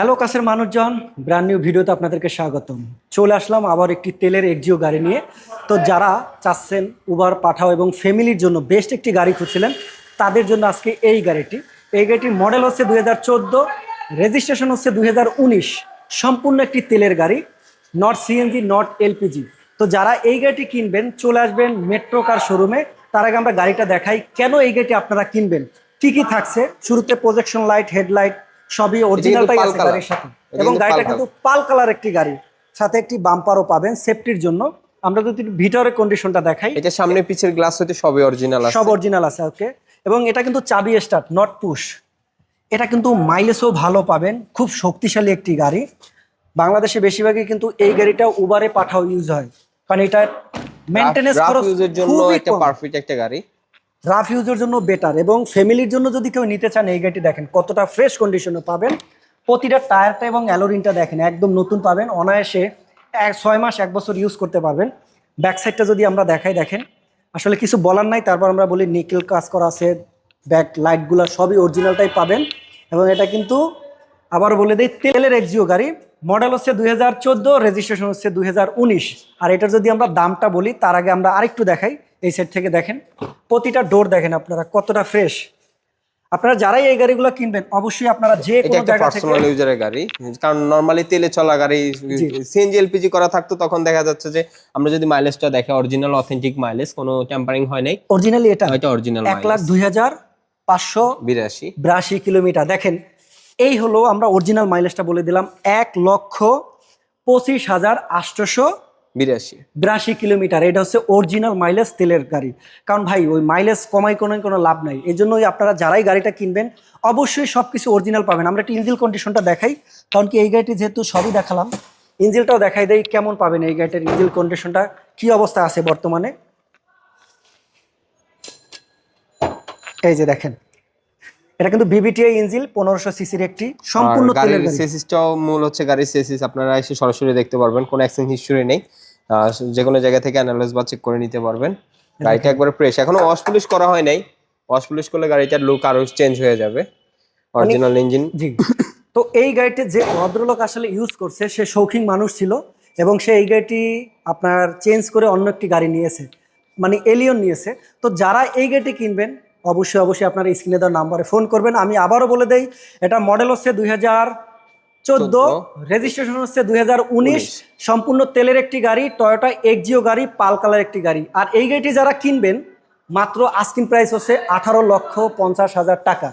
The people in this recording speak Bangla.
হ্যালো কাছের মানুষজন। ব্র্যান্ড নিউ ভিডিওতে আপনাদেরকে স্বাগতম। চলে আসলাম আবার একটি তেলের এক্সিও গাড়ি নিয়ে। তো যারা চাচ্ছেন উবার পাঠাও এবং ফ্যামিলির জন্য বেস্ট একটি গাড়ি খুঁজছিলেন, তাদের জন্য আজকে এই গাড়িটি। এই গাড়িটির মডেল হচ্ছে দুই হাজার চোদ্দ রেজিস্ট্রেশন হচ্ছে দুই হাজার উনিশ। সম্পূর্ণ একটি তেলের গাড়ি নট সিএনজি নট এলপিজি তো যারা এই গাড়িটি কিনবেন, চলে আসবেন মেট্রো কার শোরুমে তার আগে আমরা গাড়িটা দেখাই, কেন এই গাড়িটি আপনারা কিনবেন? কি কি থাকছে? শুরুতে প্রজেকশন লাইট হেডলাইট সবই অরিজিনালটাই আছে গাড়ির সাথে। এবং গাড়িটা কিন্তু পাল কালার একটি গাড়ি। সাথে একটি বাম্পারও পাবেন সেফটির জন্য। আমরা যদি ভিতরের কন্ডিশনটা দেখাই। এটা সামনে পিছের গ্লাস হতে সবই অরিজিনাল আছে। সব অরিজিনাল আছে ওকে এবং এটা কিন্তু চাবি স্টার্ট নট পুশ এটা কিন্তু মাইলেজও ভালো পাবেন। খুব শক্তিশালী একটি গাড়ি। বাংলাদেশে বেশিরভাগই কিন্তু এই গাড়িটা উবারে পাঠাও ইউজ হয়। কারণ এটা মেনটেনেন্স রাফ খরচ ইউজের জন্য একটা। পারফেক্ট একটা গাড়ি। রাফ ইউজের জন্য বেটার এবং ফ্যামিলির জন্য যদি কেউ নিতে চান এই গাড়িটি দেখেন, কতটা ফ্রেশ কন্ডিশনে পাবেন। প্রতিটা টায়ারটা এবং অ্যালোরিনটা দেখেন, একদম নতুন পাবেন, অনায়াসে এক, ছয় মাস, এক বছর ইউজ করতে পারবেন। ব্যাক সাইডটা যদি আমরা দেখাই, দেখেন, আসলে কিছু বলার নাই, তারপর আমরা বলি নিকেল কাজ করা আছে ব্যাক লাইটগুলো সবই অরিজিনালটাই পাবেন এবং এটা কিন্তু আবার বলে দিই তেলের এক্সিও গাড়ি মডেল হচ্ছে দুই হাজার চোদ্দ রেজিস্ট্রেশন হচ্ছে দুই হাজার উনিশ। আর এটার যদি আমরা দামটা বলি, তার আগে আমরা আরেকটু দেখাই এই সাইড থেকে দেখেন প্রতিটা ডোর দেখেন আপনারা কতটা ফ্রেশ আপনারা যারাই এই গাড়িগুলো কিনবেন অবশ্যই আপনারা যে কোনো জায়গা থেকে পার্সোনাল ইউজারের গাড়ি। কারণ নরমালি তেলে চলা গাড়ি সিএনজি এলপিজি করা থাকতো তখন দেখা যাচ্ছে যে আমরা যদি মাইলেজটা দেখে অরিজিনাল অথেন্টিক মাইলেজ কোনো টেম্পারিং হয় নাই। অরিজিনালি এটা এটা অরিজিনাল এক লাখ দুই হাজার পাঁচশো বিরাশি। বিরাশি কিলোমিটার। দেখেন এই হলো আমরা অরিজিনাল মাইলেজটা বলে দিলাম এক লক্ষ পঁচিশ হাজার আটশোশো বিরাশি। বিরাশি কিলোমিটার, এটা হচ্ছে অরিজিনাল মাইলেজ তেলের গাড়ি। কারণ ভাই, ওই মাইলেজ কমাই কোনো কোনো লাভ নাই। এই জন্যই আপনারা যারাই গাড়িটা কিনবেন, অবশ্যই সব কিছু অরিজিনাল পাবেন। আমরা একটা ইঞ্জিল কন্ডিশনটা দেখাই, কারণ কি এই গাড়িটি যেহেতু সবই দেখালাম ইঞ্জিলটাও দেখাই দেয় কেমন পাবেন এই গাড়িটার ইঞ্জিল কন্ডিশনটা কি অবস্থা আছে বর্তমানে? এই যে দেখেন এটা কিন্তু বিবিটিআই ইঞ্জিল পনেরোশো সিসির একটি সম্পূর্ণ তেলের গাড়ি। সেসিসটাও মূল হচ্ছে গাড়ির সেসিস আপনারা এসে সরাসরি দেখতে পারবেন কোনো অ্যাক্সিডেন্ট হিস্টোরি নেই। যে কোনো জায়গা থেকে অ্যানালাইজ বা চেক করে নিতে পারবেন। গাড়িটা একবারে ফ্রেশ এখনও ওয়াশ পুলিশ করা হয় নাই। ওয়াশ পুলিশ করলে গাড়িটার লুক আরও চেঞ্জ হয়ে যাবে। অরিজিনাল ইঞ্জিন জি। তো এই গাড়িটি যে ভদ্রলোক আসলে ইউজ করছে সে শৌখিন মানুষ ছিল এবং সে এই গাড়িটি আপনার চেঞ্জ করে অন্য একটি গাড়ি নিয়েছে মানে এলিয়ন নিয়েছে। তো যারা এই গাড়িটি কিনবেন অবশ্যই অবশ্যই আপনার স্ক্রিনে দেওয়ার নাম্বারে ফোন করবেন। আমি আবারও বলে দেই এটা মডেল হচ্ছে দুই চোদ্দ চোদ্দ। রেজিস্ট্রেশন হচ্ছে দুই হাজার উনিশ। সম্পূর্ণ তেলের একটি গাড়ি টয়োটা এক্সিও গাড়ি পাল কালার একটি গাড়ি। আর এই গাড়িটি যারা কিনবেন মাত্র আস্কিং প্রাইস হচ্ছে আঠারো লক্ষ পঞ্চাশ হাজার টাকা।